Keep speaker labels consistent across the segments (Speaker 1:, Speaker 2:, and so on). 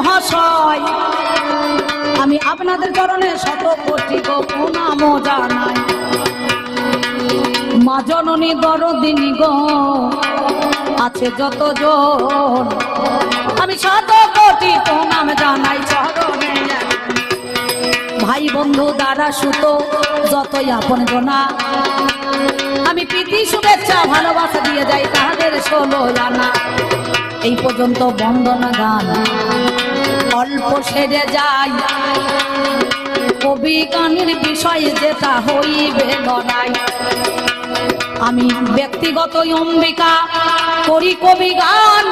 Speaker 1: মহাশয়, আমি আপনাদের চরণে শত কোটি প্রণাম জানাই। মা জননী দরদিনী গো, আছে যতজন, আমি শত কোটি প্রণাম জানাই ভাই বন্ধু দ্বারা সুত যতই আপন জনা আমি প্রীতি, শুভেচ্ছা, ভালোবাসা দিয়ে যাই তাহাদের ষোলো জানা। এই পর্যন্ত বন্দনা গান। অল্প সেরে যাই কবি গানের বিষয় যেটা হইবে লড়াই। আমি ব্যক্তিগত অম্বিকা করি কবি গান।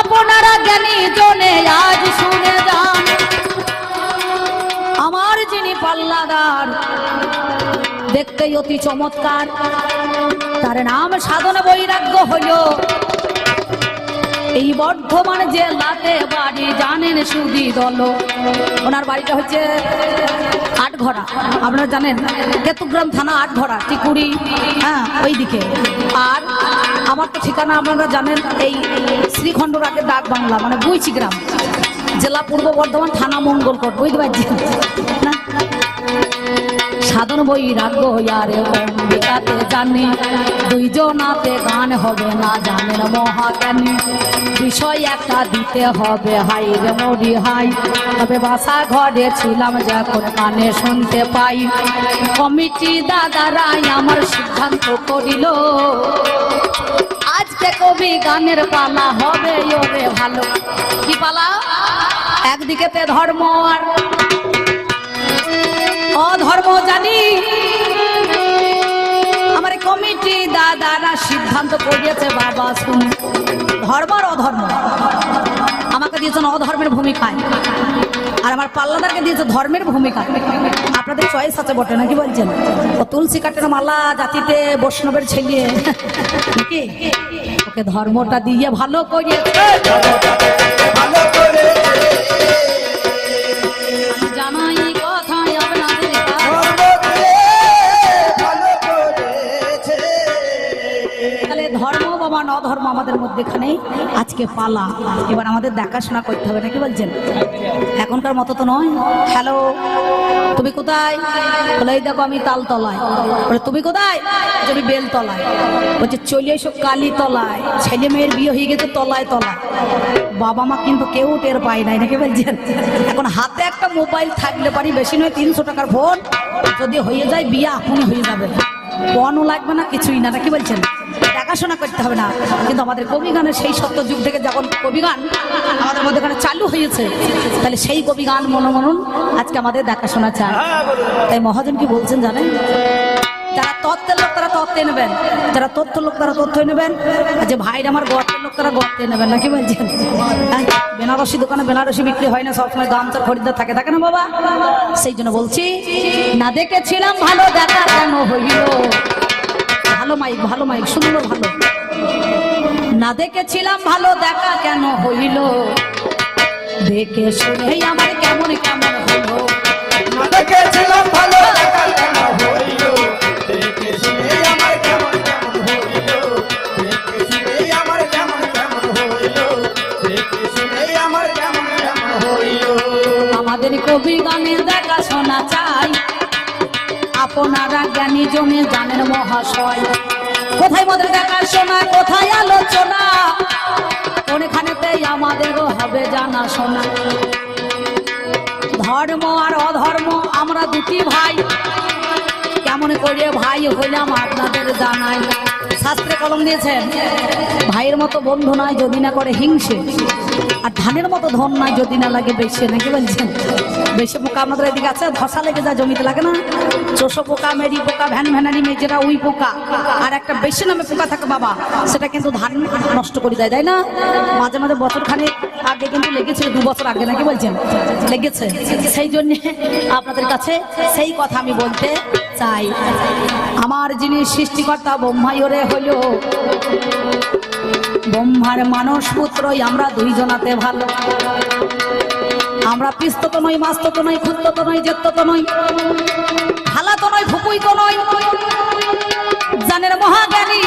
Speaker 1: আপনারা জ্ঞানী জনে আজ শুনে যান। আমার যিনি পাল্লাদার দেখতে অতি চমৎকার। তার নাম সাধনা বৈরাগ্য হইল এই বর্ধমান জেলাতে বাড়ি জানেন সুদি দল। ওনার বাড়িটা হচ্ছে আটঘরা আপনারা জানেন, কেতুগ্রাম থানা আটঘরা টিকুড়ি হ্যাঁ ওই দিকে আর আমার তো ঠিকানা আপনারা জানেন, এই শ্রীখণ্ডরাকে ডাক বাংলা মানে বুইচি গ্রাম। জেলা পূর্ব বর্ধমান থানা মঙ্গলকোট, বুঝতে পারছি না? সাধন বই রাখব আরে অম্বিকাতে জানি, দুইজনাতে গান হবে না জানেন মহাজ্ঞানী। বিষয় একটা দিতে হবে হাই রে মরি হাই তবে বাসা ঘরে ছিলাম যখন কানে শুনতে পাই। কমিটি দাদারাই আমার সিদ্ধান্ত করিল, আজকে কবি গানের পালা হবে ভালো। কি পালা? একদিকেতে ধর্ম আর অধর্ম জানি। আমার কমিটি দাদারা সিদ্ধান্ত করিয়েছে, বাবা শুন ধর্ম আর অধর্ম। আমাকে দিয়েছেন অধর্মের ভূমিকায়। আর আমার পাল্লাদারকে দিয়েছে ধর্মের ভূমিকায়। আপনাদের চয়েস আছে বটে, নাকি বলছেন? ও তুলসী কাটের মালা জাতিতে বৈষ্ণবের ছেলে। ওকে ধর্মটা দিয়ে ভালো করিয়েছে। ধর্ম আজকে পালা। এবার আমাদের দেখাশোনা করতে হবে, নাকি বলছেন? এখনকার মতো তো নয়। হ্যালো তুমি কোথায়? বলে দেখো আমি তালতলায়। বলে, তুমি কোথায়? আমি বেলতলায়। বলছে, চলে এসো কালী তলায় ছেলে মেয়ের বিয়ে হয়ে গেছে তলায় তলায়। বাবা মা কিন্তু কেউ টের পায় নাই, নাকি বলছেন? এখন হাতে একটা মোবাইল থাকলে পারি, বেশি নয়, তিনশো টাকার ফোন যদি হয়ে যায়, বিয়ে এখনই হয়ে যাবে। পণও লাগবে না, কিছুই না, নাকি বলছেন? দেখাশোনা করতে হবে না। কিন্তু আমাদের কবি গানের সেই সত্য যুগ থেকে যখন কবি গান আমাদের মধ্যে চালু হয়েছে তাহলে সেই কবি গান মনে মনন আজকে আমাদের দেখাশোনা চায়। তাই মহাজন কি বলছেন জানেন? যারা তত্ত্বের লোক তারা তত্ত্বে নেবেন। যারা তথ্য লোক তারা তথ্য নেবেন। আর যে ভাইরা আমার লোক তারা গর্তে নেবেন নাকি বলছেন? হ্যাঁ, বেনারসি দোকানে বেনারসি বিক্রি হয় না সবসময় গামছার খরিদ্দার থাকে থাকে না বাবা? সেই জন্য বলছি না দেখেছিলাম ভালো দেখা কেন হইল? ভালো মাইক ভালো মাইক সুন্দর ভালো। না দেখেছিলাম ভালো দেখা কেন হইল? দেখে শুনেই আমার কেমন কেমন হলো?
Speaker 2: দেখেছিলাম ভালো দেখা কেন হইল? দেখে শুনে আমার কেমন কেমন হইল? দেখে শুনে আমার কেমন কেমন হইল? দেখে শুনে আমার কেমন কেমন হইল?
Speaker 1: আমাদের কবি গানের আপনারা জ্ঞানী জনে জানেন মহাশয়। কোথায় মোদের দেখাশোনা কোথায় আলোচনা? কোনখানেতেই আমাদেরও হবে জানা শোনা। ধর্ম আর অধর্ম, আমরা দুটি ভাই। কেমন করে ভাই হইলাম আপনাদের জানাই। শাস্ত্রে কলম দিয়েছেন, ভাইয়ের মতো বন্ধু নয় যদি না করে হিংসে। আর ধানের মতো ধন নয় যদি না লাগে বেশি নাকি বলছেন? বেশি পোকা আমাদের এদিকে আছে, ধসা লেগে যায়, জমিতে লাগে না। চোষো পোকা, মেরি পোকা, ভ্যান ভ্যানারি মেজেরা, উই পোকা। আর একটা বেশি নামে পোকা থাকে বাবা, সেটা কিন্তু ধান নষ্ট করে দেয়, তাই না? মাঝে মাঝে বছর খানিক আগে কিন্তু লেগেছে দু বছর আগে, নাকি বলছেন? লেগেছে। সেই জন্য আপনাদের কাছে সেই কথা আমি বলতে চাই। আমার যিনি সৃষ্টিকর্তা, ব্রহ্মায়রে হইল। ব্রহ্মার মানস পুত্রই আমরা দুইজনাতে ভালো। আমরা পিস্ত তো নই মাস্ত তো নই ক্ষুদ্র তো নই জেত্ত তো নই। হালা তো নই ফুকুই তো নই। জানের মহাজ্ঞানী।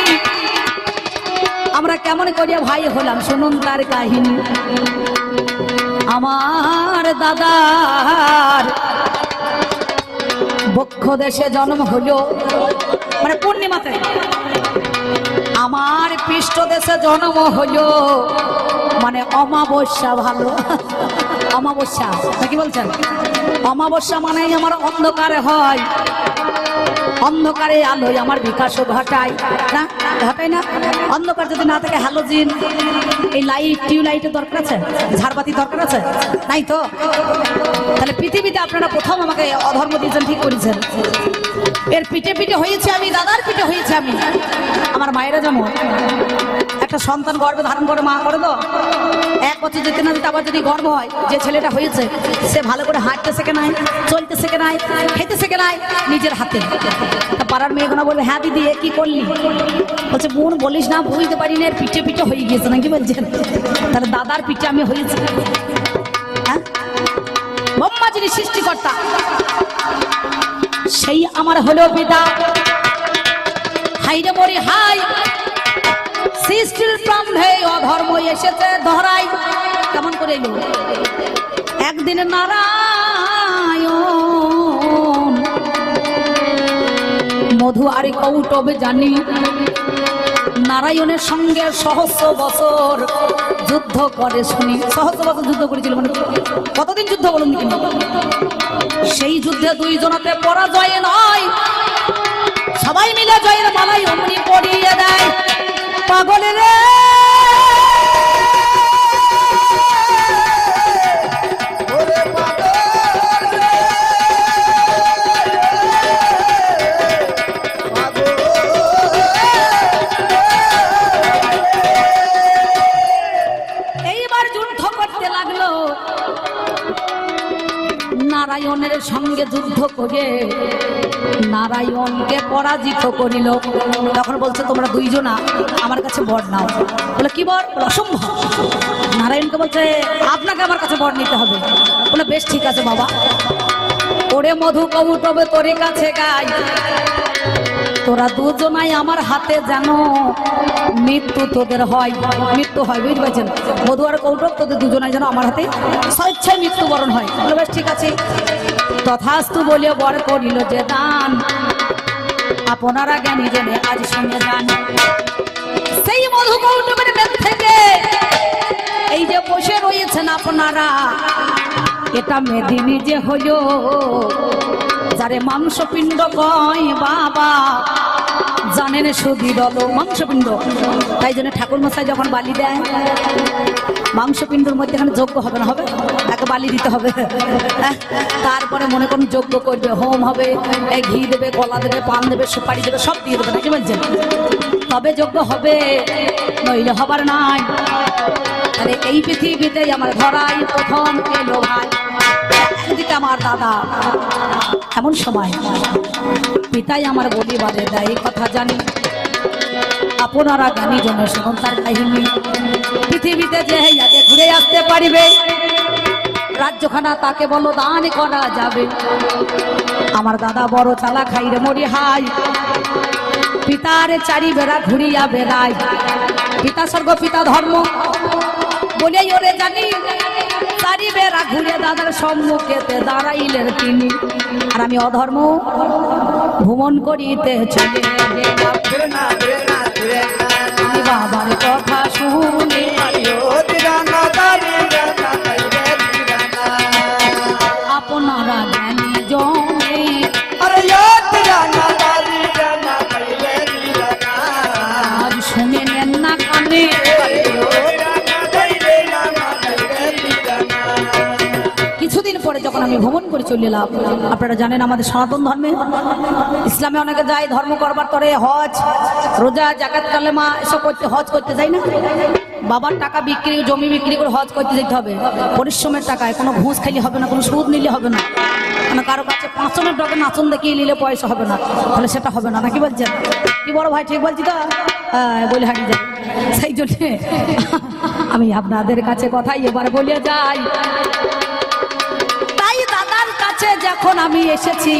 Speaker 1: আমরা কেমন করিয়া ভাই হলাম, শুনুন তার কাহিনী। আমার দাদার বক্ষ দেশে জন্ম হলো মানে পূর্ণিমাতে। আমার পৃষ্ঠ দেশে জন্ম হলো। মানে অমাবস্যা ভালো। অমাবস্যা, নাকি বলছেন? অমাবস্যা মানেই আমার অন্ধকারে হয়। অন্ধকারে আলোয় আমার বিকাশও ঘটায়। না? ঘটায় না? অন্ধকার যদি না থাকে হ্যালোজিন এই লাইট টিউবলাইটের দরকার আছে? ঝাড়বাতি দরকার আছে? নাই তো? তাহলে পৃথিবীতে আপনারা প্রথম আমাকে অধর্ম দিয়েছেন, ঠিক করেছেন। এর পিঠে পিঠে হয়েছে আমি, দাদার পিঠে হয়েছে আমি। আমার মায়েরা যেমন একটা সন্তান গর্ভে ধারণ করে মা, করে তো? এক বছর যেতে না যেতে আবার যদি গর্ব হয়, যে ছেলেটা হয়েছে, সে ভালো করে হাঁটতে শেখে নাই চলতে শেখে নাই খেতে শেখে নাই, নিজের হাতে। পাড়ার মেয়েগুলো বলবে হ্যাঁ দিদি, এ কি করলি? বলছে, বোন, বলিস না, বুঝতে পারি না, এর পিঠে পিঠে হয়ে গিয়েছে নাকি বলছেন তাহলে দাদার পিঠে আমি হয়েছি। হ্যাঁ? ব্রহ্মা যিনি সৃষ্টিকর্তা। সেই আমার হলো পিতা হাইরে মরি হাই। সৃষ্টির প্রাম্ভে অধর্ম এসেছে ধরাই। কেমন করে এলো? একদিন নারায়ণ। মধু আর কৌটবে জানি। নারায়ণের সঙ্গে সহস্র বছর যুদ্ধ করে শুনি। সহস্র বছর যুদ্ধ করেছিল মানে কতদিন যুদ্ধ বলুন সেই যুদ্ধে দুই জনাতে পরাজয় নয়। সবাই মিলে জয়ের মালাই অমনি পড়িয়ে দেয়। পাগলে নারায়ণের সঙ্গে যুদ্ধ করে নারায়ণকে পরাজিত করিল। তখন বলছে, তোমরা দুইজনা আমার কাছে বর নাও। বলে, কি বর? অসম্ভব। নারায়ণকে বলছে, আপনাকে আমার কাছে বর নিতে হবে। বলে, বেশ ঠিক আছে বাবা। ওরে মধু কবু তবে তোরে কাছে গাই। তোরা দুজনাই আমার হাতে জানো। মৃত্যু তোদের হয়, মৃত্যু হয়, বুঝতে পারছেন? মধু আর কৌটব তোদের দুজনাই যেন আমার হাতে স্বেচ্ছায় মৃত্যুবরণ হয়। বলে বেশ, ঠিক আছে। তথাস্তু বলিও বর করিল যে, দান। আপনারা জ্ঞানী জেনে আজ শুনে যান। সেই মধু কৌটবের থেকে এই যে বসে রয়েছেন আপনারা এটা মেদিনী যে হইল, যারে মাংসপিণ্ড কয় বাবা জানেন সুদি দল, মাংসপিণ্ড। তাই জন্য ঠাকুর মশাই যখন বালি দেয়, মাংসপিণ্ডর মধ্যে এখানে যোগ্য হবে না, হবে? তাকে বালি দিতে হবে? তারপরে মনে করুন যোগ্য করবে, হোম হবে ঘি দেবে, কলা দেবে, পান দেবে, সুপারি দেবে, সব দিয়ে দেবে, নাকি বলছেন? তবে যোগ্য হবে, নইলে হবার নাই। আরে এই পৃথিবীতে আমার ধরাই প্রথম এলো ভাই। একদিকে আমার দাদা। এমন সময় পিতাই আমার বলিবারে দেয়, এই কথা জানি। আপনারা গানি জন্য শুনুন কাহিনী। পৃথিবীতে যে আগে ঘুরে আসতে পারিবে, রাজ্যখানা তাকে বলো দান করা যাবে। আমার দাদা বড় চালা খাই রে মরি হাই। পিতার চারি বেড়া ঘুরিয়া বেড়ায়। পিতা স্বর্গ, পিতা ধর্ম। বলে, ওরে জানি তারি বেড়া ঘুরে দাদার সম্মুখেতে দাঁড়াইলেন তিনি। আর আমি অধর্ম, ভ্রমণ করিতে চলে বাবার কথা শুনে যখন আমি ভ্রমণ করে চলে এলাম, আপনারা জানেন আমাদের সনাতন ধর্মে ইসলামে অনেকে যায়, ধর্ম করবার তরে হজ, রোজা জাকাত কালেমা, এসব করতে, হজ করতে যায় না। বাবার টাকা বিক্রি, জমি বিক্রি করে হজ করতে যেতে হবে। পরিশ্রমের টাকায় কোনো ঘুষ খাইলে হবে না, কোনো সুদ নিলে হবে না। মানে কারও কাছে পাঁচনের টাকা নাচন দেখিয়ে নিলে পয়সা হবে না, তাহলে সেটা হবে না, নাকি বলছেন? কি বড় ভাই, ঠিক বলছি তো? বলে হারিয়ে যায় সেই জন্যে আমি আপনাদের কাছে কথাই এবার বলিয়া যাই। যখন আমি এসেছি,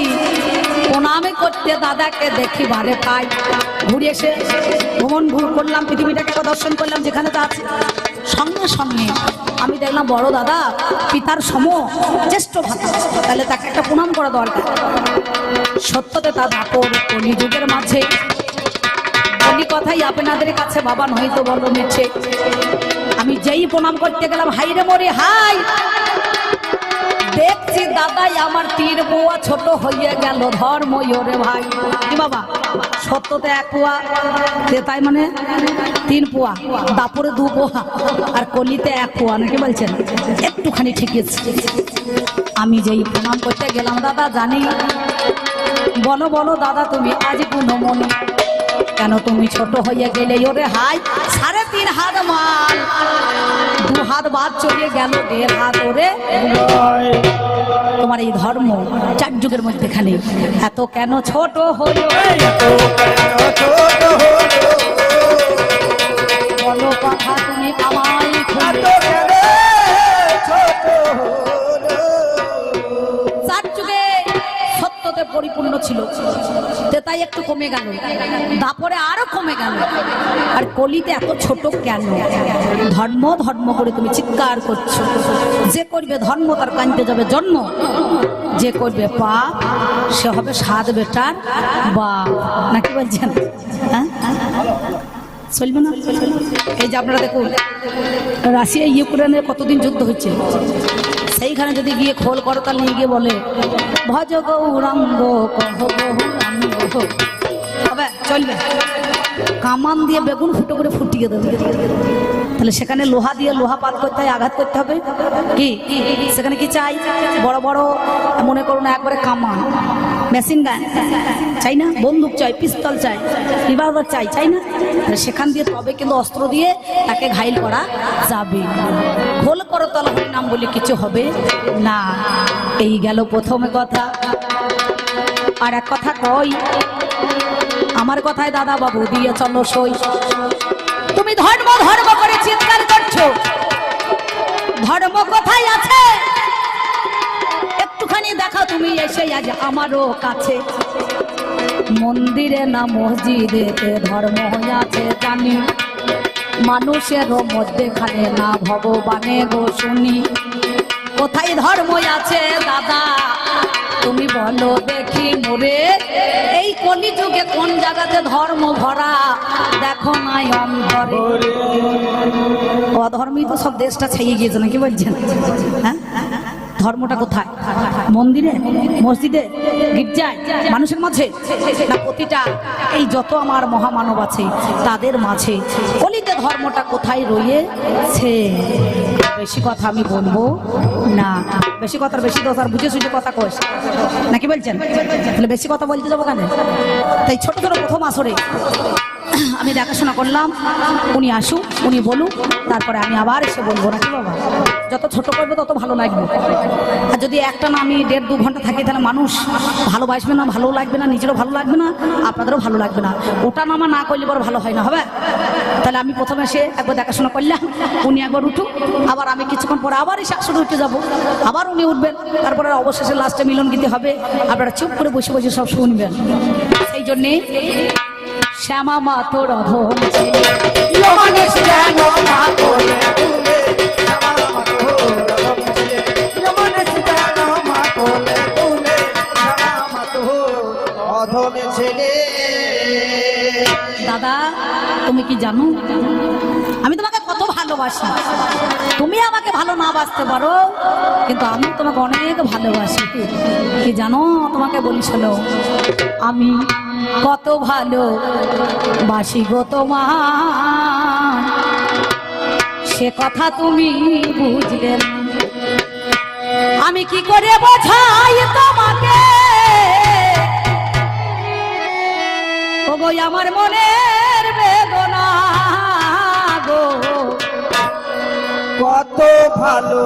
Speaker 1: প্রণামে করতে দাদাকে দেখি বারে পাই। ঘুরে এসে ভ্রমণ ভুল করলাম, পৃথিবীটাকে একবার দর্শন করলাম, যেখানে তা আছে। সঙ্গে সঙ্গে আমি দেখলাম বড় দাদা, পিতার সম জ্যেষ্ঠ ভাতা। তাহলে তাকে একটা প্রণাম করা দরকার। সত্যতে তা দাপর কলিযুগের মাঝে। বলি কথাই আপনাদের কাছে বাবা নয়তো বলো মিছে। আমি যেই প্রণাম করতে গেলাম, হাই রে মরে, হাই! দেখছি দাদাই আমার তীর বুয়া ছোট হইয়া গেল। ধর্ম ওরে ভাই। বাবা? সত্যতে এক পুয়া তেতাই মানে তিন পুয়া দাপরে দু পোয়া আর কলিতে এক পোয়া নাকি বলছেন? একটুখানি ঠিকেছে আমি যেই প্রণাম করতে গেলাম, দাদা, জানি। বলো বলো, দাদা, তুমি আজ গুণমণি কেন তুমি ছোট হইয়া গেলে? ওরে হাই। সাড়ে তিন হাত মাল। দু হাত বাদ চলে গেল দেড় হাত ওরে। তোমার এই ধর্ম চার যুগের মধ্যেখানে। এত কেন ছোট হলো? কথা তুমি খুলে। চার সত্যতে পরিপূর্ণ ছিল। তেতাই একটু কমে গেল। তারপরে আরও কমে গেল। আর কলিতে এত ছোট কেন? ধর্ম ধর্ম করে তুমি চিৎকার করছ। যে করবে ধর্ম, তার কানতে যাবে জন্ম। যে করবে পাপ, সে হবে সাত বেটার বা নাকি বলছেন? হ্যাঁ? চলবে না? এই যে আপনারা দেখুন রাশিয়া ইউক্রেনের কতদিন যুদ্ধ হচ্ছে সেইখানে যদি গিয়ে খোল করতাল নিয়ে গিয়ে বলে, ভজ গৌরাঙ্গ চলবে। কামান দিয়ে বেগুন ফুটো করে ফুটিয়ে দেবে। তাহলে সেখানে লোহা দিয়ে লোহা পাত করতে হয়, আঘাত করতে হবে। কি? সেখানে কি চাই? বড় বড়, মনে করুন একবারে কামান। Machine gun. চাই না? বন্দুক চাই, পিস্তল চাই রিভলভার চাই চাই না? সেখান দিয়ে তবে কিন্তু অস্ত্র দিয়ে তাকে ঘাইল করা যাবে খোল করতল হরি নাম বলে কিছু হবে না। এই গেল প্রথমে কথা। আর এক কথা কই, আমার কথায় দাদা বাবু দিয়ে চলো সই। তুমি ধর্ম ধর্ম করে চিৎকার করছ। ধর্ম কোথায় আছে? তুমি এসে আজ আমারও কাছে। মন্দিরে না মসজিদেতে ধর্ম আছে জানি। মানুষের মধ্যে খানে না ভগবানে গো শুনি। কোথায় ধর্ম আছে দাদা? তুমি বলো দেখি মোরে। এই কলি যুগে কোন জায়গাতে ধর্ম ভরা? দেখো নাই অন্ধরে অধর্মই তো সব দেশটা ছেয়ে গিয়েছে নাকি বলছেন? হ্যাঁ? ধর্মটা কোথায়? মন্দিরে? মসজিদে? গির্জায়? মানুষের মাঝে? না, প্রতিটা এই যত আমার মহামানব আছে, তাদের মাঝে কলিতে ধর্মটা কোথায় রয়েছে? বেশি কথা আমি বলব না। বেশি কথার বেশি দোষ, আর বুঝে সুঝে কথা কোষ নাকি বলছেন? তাহলে বেশি কথা বলতে যাব কেন? তাই ছোট ছোট প্রথম আসরে আমি দেখাশোনা করলাম, উনি আসুক, উনি বলুক, তারপরে আমি আবার এসে বলব, নাকি বাবা? যত ছোট করবে তত ভালো লাগবে। আর যদি একটা না আমি দেড় দু ঘণ্টা থাকি, তাহলে মানুষ ভালোবাসবে না, ভালো লাগবে না, নিজেরও ভালো লাগবে না, আপনাদেরও ভালো লাগবে না। ওটা নামা না করলে বড় ভালো হয় না, হবে? তাহলে আমি প্রথমে এসে একবার দেখাশোনা করলাম, উনি একবার উঠুক, আবার আমি কিছুক্ষণ পরে আবার এসে একসাথে উঠে যাব। আবার উনি উঠবেন, তারপরে অবশেষে লাস্টে মিলন গীতি হবে। আপনারা চুপ করে বসে বসে সব শুনবেন। সেই জন্যে শ্যামা মা তোর অধম ছেলে।
Speaker 2: মানুষ
Speaker 1: দাদা, তুমি কি জানো? আমি তোমাকে কত ভালোবাসি। তুমি আমাকে ভালো না বাসতে পারো, কিন্তু আমি তোমাকে অনেক ভালোবাসি। কি জানো? তোমাকে বলি, শোনো, আমি কত ভালো বাসি গো তোমার। সে কথা তুমি বুঝলে আমি কি করে বোঝাই তোমাকে? ওগো, আমার মনের বেদনা গো।
Speaker 2: কত ভালো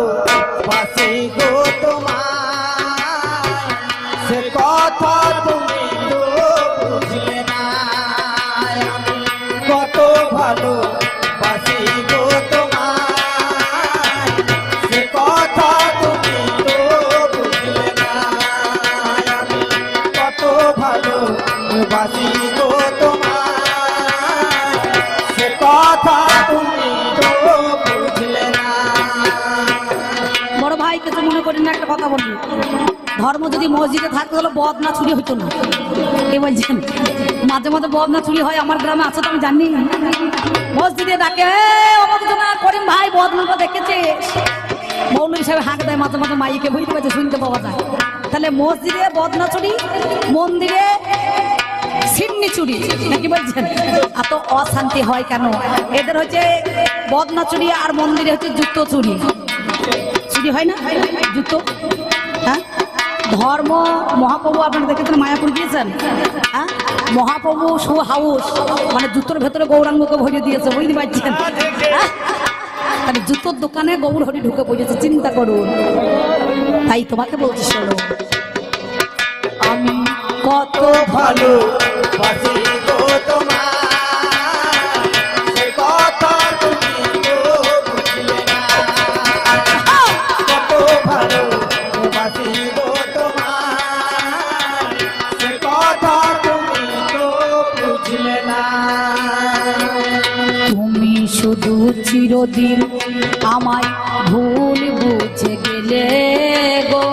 Speaker 2: বাসি গো তোমার সে কথা তুমি বুঝলে না। কত ভালো বাসি গো
Speaker 1: মনে একটা কথা বলবি ধর্ম যদি মসজিদে থাকতে হলে বদ না চুরি হইতো না। কে বলছেন? মাঝে মাঝে বদ না চুরি হয়, আমার গ্রামে আছে তো আমি জানি। মসজিদে ডাকে করিম ভাই বদ না দেখেছে? মৌলভী হিসাবে হাঁক দেয়, মাঝে মাঝে মাইকে বুঝতে পারছে, শুনতে পাওয়া যায়। তাহলে মসজিদে বদ না চুরি, মন্দিরে সিন্নি চুরি, নাকি বলছেন? এত অশান্তি হয় কেন? এদের হচ্ছে বদনা চুরি আর মন্দিরে হচ্ছে জুতো চুরি। চুরি হয় না? জুতো হ্যাঁ? ধর্ম, মহাপ্রভু আপনারা দেখেছেন মায়াপুর গিয়েছেন? হ্যাঁ? মহাপ্রভু শু হাউস মানে জুতোর ভেতরে গৌরাঙ্গকে ভরিয়ে দিয়েছে, বুঝতে পারছেন? হ্যাঁ? তাহলে জুতোর দোকানে গৌর হরি ঢুকে পড়েছে, চিন্তা করুন। তাই তোমাকে বলছি, শোনো। কত
Speaker 2: ভালো
Speaker 1: শুধু চিরদিন আমায় ভুল বুঝে গেলে গো।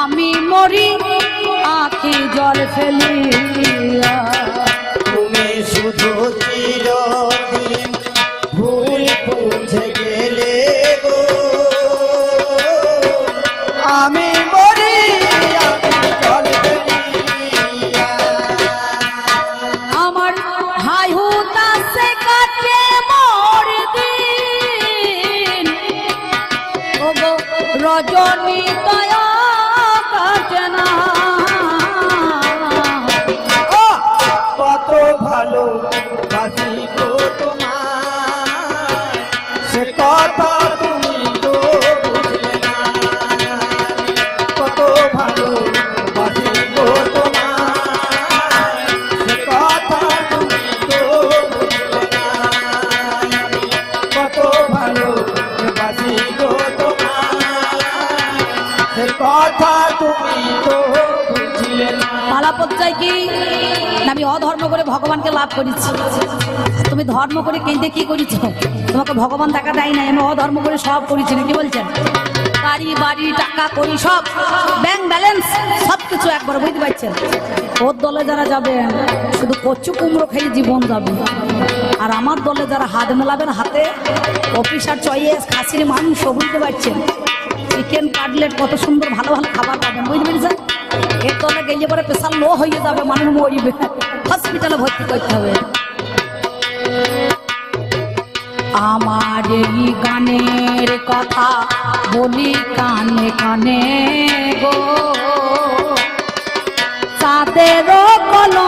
Speaker 1: আমি মরি আখি জল ফেলিয়া রজনী দয়া পর্যায়ে কি? আমি অধর্ম করে ভগবানকে লাভ করেছি। তুমি ধর্ম করে কেঁদে কি করেছ? তোমাকে ভগবান টাকা দেয় নাই, আমি অধর্ম করে সব করেছি না কি বলছেন? গাড়ি বাড়ি, টাকা করি সব। ব্যাংক ব্যালেন্স সব কিছু একবার বুঝতে পারছেন? ওর দলে যারা যাবেন শুধু কচু কুমড়ো খেয়ে জীবন যাবে। আর আমার দলে যারা হাত মেলাবেন হাতে অফিসার চয়েস খাসির মাংস বুঝতে পারছেন? চিকেন কাটলেট কত সুন্দর ভালো ভালো খাবার পাবেন, বুঝতে পেরেছেন? এর তলে গেলে পরে প্রেশার লো হয়ে যাবে, মানুষ মরিবে। হসপিটালে ভর্তি করতে হবে। আমার এই গানের কথা বলি কানে কানে গো। চাঁদের কলঙ্ক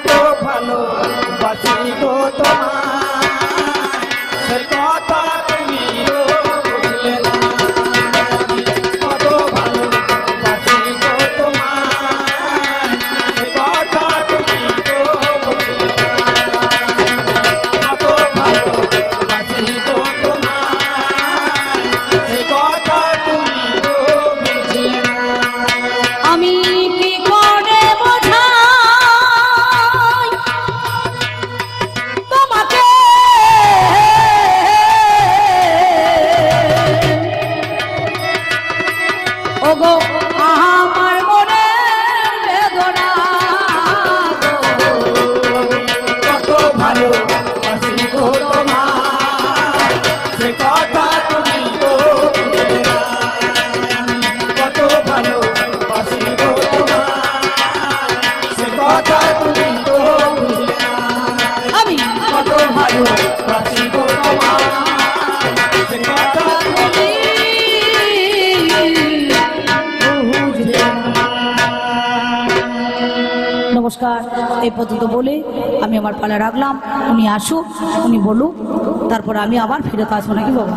Speaker 2: কত ভালো বাসি গো তোমার
Speaker 1: এই পর্যন্ত বলে আমি আমার পালে রাখলাম। উনি আসুক, উনি বলুক, তারপর আমি আবার ফিরে কাজ নাকি বাবা?